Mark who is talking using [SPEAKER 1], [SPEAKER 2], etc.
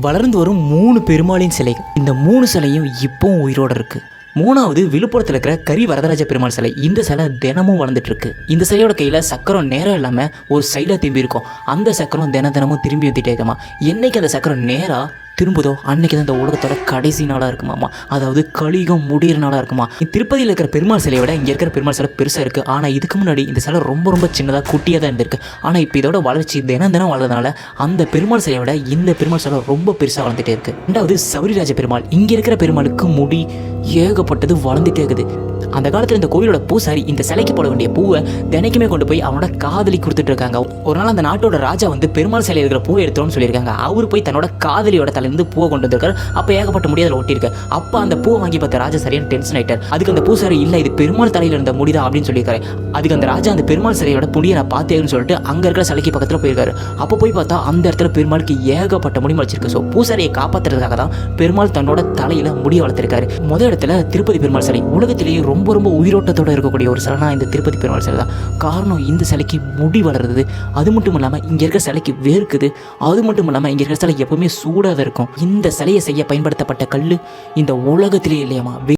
[SPEAKER 1] வளர்ந்து வரும் மூணு பெருமாளின் சிலைகள் இந்த மூணு சிலையும் இப்போவும் உயிரோடு இருக்கு. மூணாவது விழுப்புரத்தில் இருக்கிற கரி வரதராஜ பெருமாள் சிலை. இந்த சிலை தினமும் வளர்ந்துட்டு இருக்கு இந்த சிலையோட கையில் சக்கரம் நேரம் இல்லாமல் ஒரு சைடாக திரும்பி இருக்கும். அந்த சக்கரம் தின தினமும் திரும்பி ஊற்றிட்டே இருக்கமா? என்னைக்கு அந்த சக்கரம் நேராக திரும்புதோ அன்னைக்கு தான் இந்த உலகத்தோட கடைசி நாளாக இருக்குமாமா அதாவது கலிகம் முடிகிற நாளாக இருக்குமா திருப்பதியில் இருக்கிற பெருமாள் சிலையை விட இங்கே இருக்கிற பெருமாள் சிலை பெருசாக இருக்குது ஆனால் இதுக்கு முன்னாடி இந்த சிலை ரொம்ப ரொம்ப சின்னதாக குட்டியாக தான் இருந்திருக்கு. ஆனால் இப்போ இதோட வளர்ச்சி தினம் தினம் வளர்றதுனால அந்த பெருமாள் சிலையை விட இந்த பெருமாள் சிலை ரொம்ப பெருசாக வளர்ந்துட்டே இருக்குது ரெண்டாவது சௌரிராஜ பெருமாள். இங்கே இருக்கிற பெருமாளுக்கு முடி ஏகப்பட்டது வளர்ந்துட்டே இருக்குது. அந்த காலத்தில் இந்த கோவிலோட பூசாரி இந்த சிலைக்கு போட வேண்டிய பூவை தினைக்குமே கொண்டு போய் அவனோட காதலி கொடுத்துட்டு இருக்காங்க. ஒரு நாள் அந்த நாட்டோட ராஜா வந்து பெருமாள் சிலை இருக்கிற பூவை எடுத்தோம்னு சொல்லியிருக்காங்க. அவர் போய் தன்னோட காதலியோட தலையிலிருந்து பூவை கொண்டு வந்திருக்காரு. அப்போ ஏகப்பட்ட முடியாத அதில் ஒட்டியிருக்கு. அப்போ அந்த பூவை வாங்கி பார்த்த ராஜா சரியான டென்ஷன் ஆயிட்டார். அதுக்கு அந்த பூசாரி இல்லை இது பெருமாள் தலையில் இருந்த முடிதான் அப்படின்னு சொல்லியிருக்காரு. அதுக்கு அந்த ராஜா அந்த பெருமாள் சிலையோட புடியை நான் பார்த்தேன்னு சொல்லிட்டு அங்கே இருக்கிற சிலைக்கு பக்கத்தில் போயிருக்காரு. அப்போ போய் பார்த்தா அந்த இடத்துல பெருமாளுக்கு ஏகப்பட்ட முடி வச்சிருக்கு ஸோ பூசாரியை காப்பாற்றுறதுக்காக தான் பெருமாள் தன்னோட தலையில் முடி வளர்த்திருக்காரு. முத இடத்துல திருப்பதி பெருமாள் சிலை உலகத்திலேயே ரொம்ப ரொம்ப உயிரோட்டத்தோட இருக்கக்கூடிய ஒரு சிலைனா இந்த திருப்பதி பெருமாள் சிலை தான். காரணம் இந்த சிலைக்கு முடி வளருது. அது மட்டும் இல்லாமல் இங்கே இருக்கிற சிலைக்கு வேர்க்குது. அது மட்டும் இல்லாமல் இங்கே இருக்கிற சிலை எப்பவுமே சூடாக இருக்கும். இந்த சிலையை செய்ய பயன்படுத்தப்பட்ட கல் இந்த உலகத்திலே இல்லையாமா